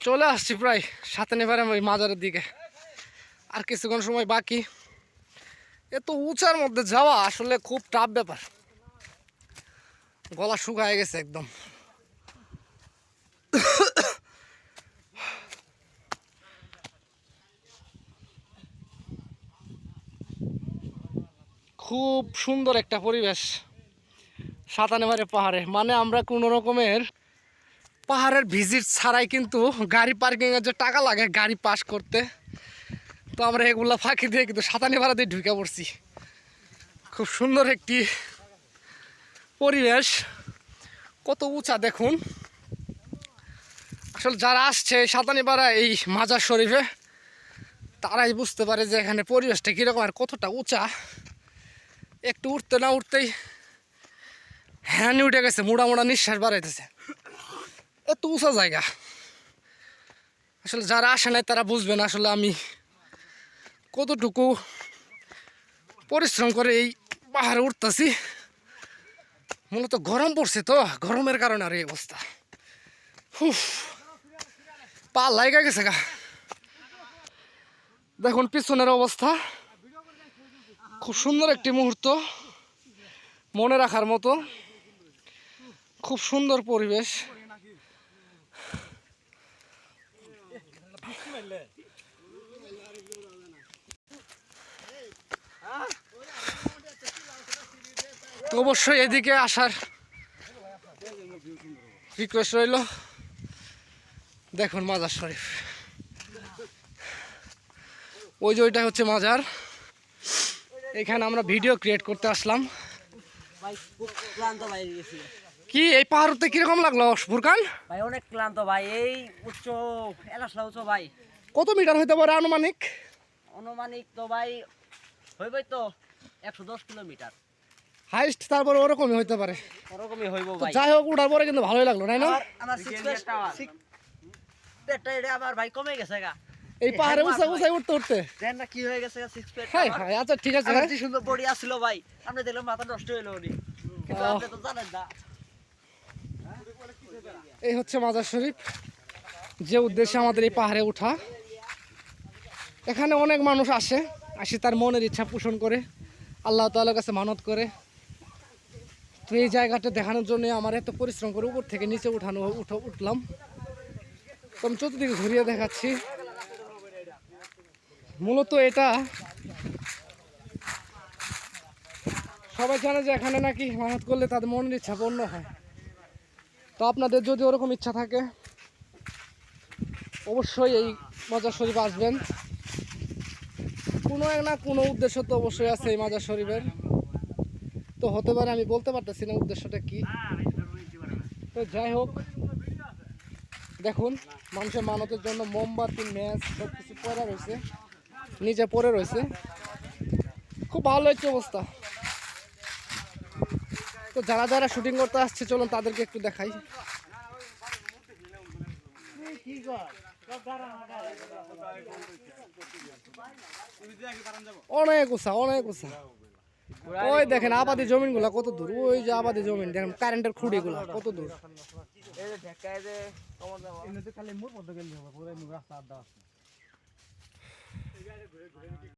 চলে আসছি প্রায় সাথে নেবার ওই মাজারের দিকে। আর কিছুক্ষণ সময় বাকি। এত উঁচার মধ্যে যাওয়া আসলে খুব টাফ ব্যাপার। গলা শুকায় গেছে একদম। খুব সুন্দর একটা পরিবেশ। সাতানেমারে পাহাড়ে। মানে আমরা কোনো রকমের পাহাড়ের ভিজিট ছাড়াই কিন্তু গাড়ি পার্কিংয়ের যে টাকা লাগে, গাড়ি পাস করতে। তো আমরা এগুলা ফাঁকি দিয়ে কিন্তু সাতানি ভাড়া দিয়ে ঢুকে পড়ছি। খুব সুন্দর একটি পরিবেশ। কত উঁচা দেখুন। আসলে যারা আসছে সাতানি পাড়া এই মাজার শরীফে, তারাই বুঝতে পারে যে এখানে পরিবেশটা কীরকম আর কতটা উঁচা। একটু উঠতে না উঠতেই হ্যাঁ উঠে গেছে মোড়া মোড়া নিঃশ্বাস বাড়াইতেছে। এত উঁচা জায়গা। আসলে যারা আসে নাই তারা বুঝবে না আসলে আমি কতটুকু পরিশ্রম করে এই পাহাড়ে উঠতেছি। মূলত গরম পড়ছে তো, গরমের কারণে আর এই অবস্থা। পা লাইগা গেছে গা। দেখুন, পিছনের অবস্থা। খুব সুন্দর একটি মুহূর্ত মনে রাখার মতো। খুব সুন্দর পরিবেশ। তো অবশ্যই এদিকে আসার রিকোয়েস্ট রইল। দেখুন মাজার শরীফ। ওই যে ওইটা হচ্ছে মাজার। এখানে আমরা ভিডিও ক্রিয়েট করতে আসলাম। কি এই পাহাড়তে কীরকম লাগল ফুরকান? ভাই অনেক ক্লান্ত ভাই এই উচ্চ এলাসলা উচ্চ ভাই। কত মিটার হইতে পারে আনুমানিক? অনুমানিক তো ভাই হইবই তো একশো দশ কিলোমিটার। হাইস্ট তারপর ওরকমই হইতে পারে। ওরকমই হইব ভাই। যাই হোক উঠার পরে কিন্তু ভালোই লাগল তাই না? আমার পেটটা এটা আবার ভাই কমে গেছে গা। এই পাহাড়ে উঁচা উঁচাই উঠতে উঠতে। দেন না কি হয়ে গেছে সিক্স পেট হ্যাঁ হ্যাঁ আচ্ছা ঠিক আছে হ্যাঁ। সুন্দর বডি আসছিল ভাই। আপনি দেখলাম মাথা নষ্ট হইল উনি। কিন্তু আপনি তো জানেন না। এই হচ্ছে মাজার শরীফ। যে উদ্দেশ্যে আমাদের এই পাহাড়ে ওঠা। এখানে অনেক মানুষ আসে আসে তার মনের ইচ্ছা পোষণ করে। আল্লাহ তাআলার কাছে মানত করে। তো এই জায়গাটা দেখানোর জন্য আমার এত পরিশ্রম করে উপর থেকে নিচে উঠানো, উঠো, উঠলাম। তো আমি চতুর্দিকে ঘুরিয়ে দেখাচ্ছি। মূলত এটা সবাই জানে যে এখানে নাকি মানত করলে তাদের মনের ইচ্ছা পূর্ণ হয়। তো আপনাদের যদি ওরকম ইচ্ছা থাকে, অবশ্যই এই মাজার শরীফ আসবেন। কোনো এক না কোনো উদ্দেশ্য তো অবশ্যই আছে এই মাজার শরীফের। তো হতে পারে আমি বলতে পারতেছি না উদ্দেশ্যটা কি। তো যাই হোক, দেখুন, মানুষের মানতের জন্য মোমবাতি, ম্যাচ সব কিছু পরে রয়েছে, নিজে পড়ে রয়েছে। খুব ভালো হচ্ছে অবস্থা। তো যারা যারা শুটিং করতে আসছে, চলুন তাদেরকে একটু দেখাই। অনেক উঁচা অনেক উঁচা। ওই দেখেন আবাদি জমিনগুলা কত দূর। ওই যে আবাদি জমিন, দেখেন কারেন্টের খুঁড়ি গুলা কত দূর।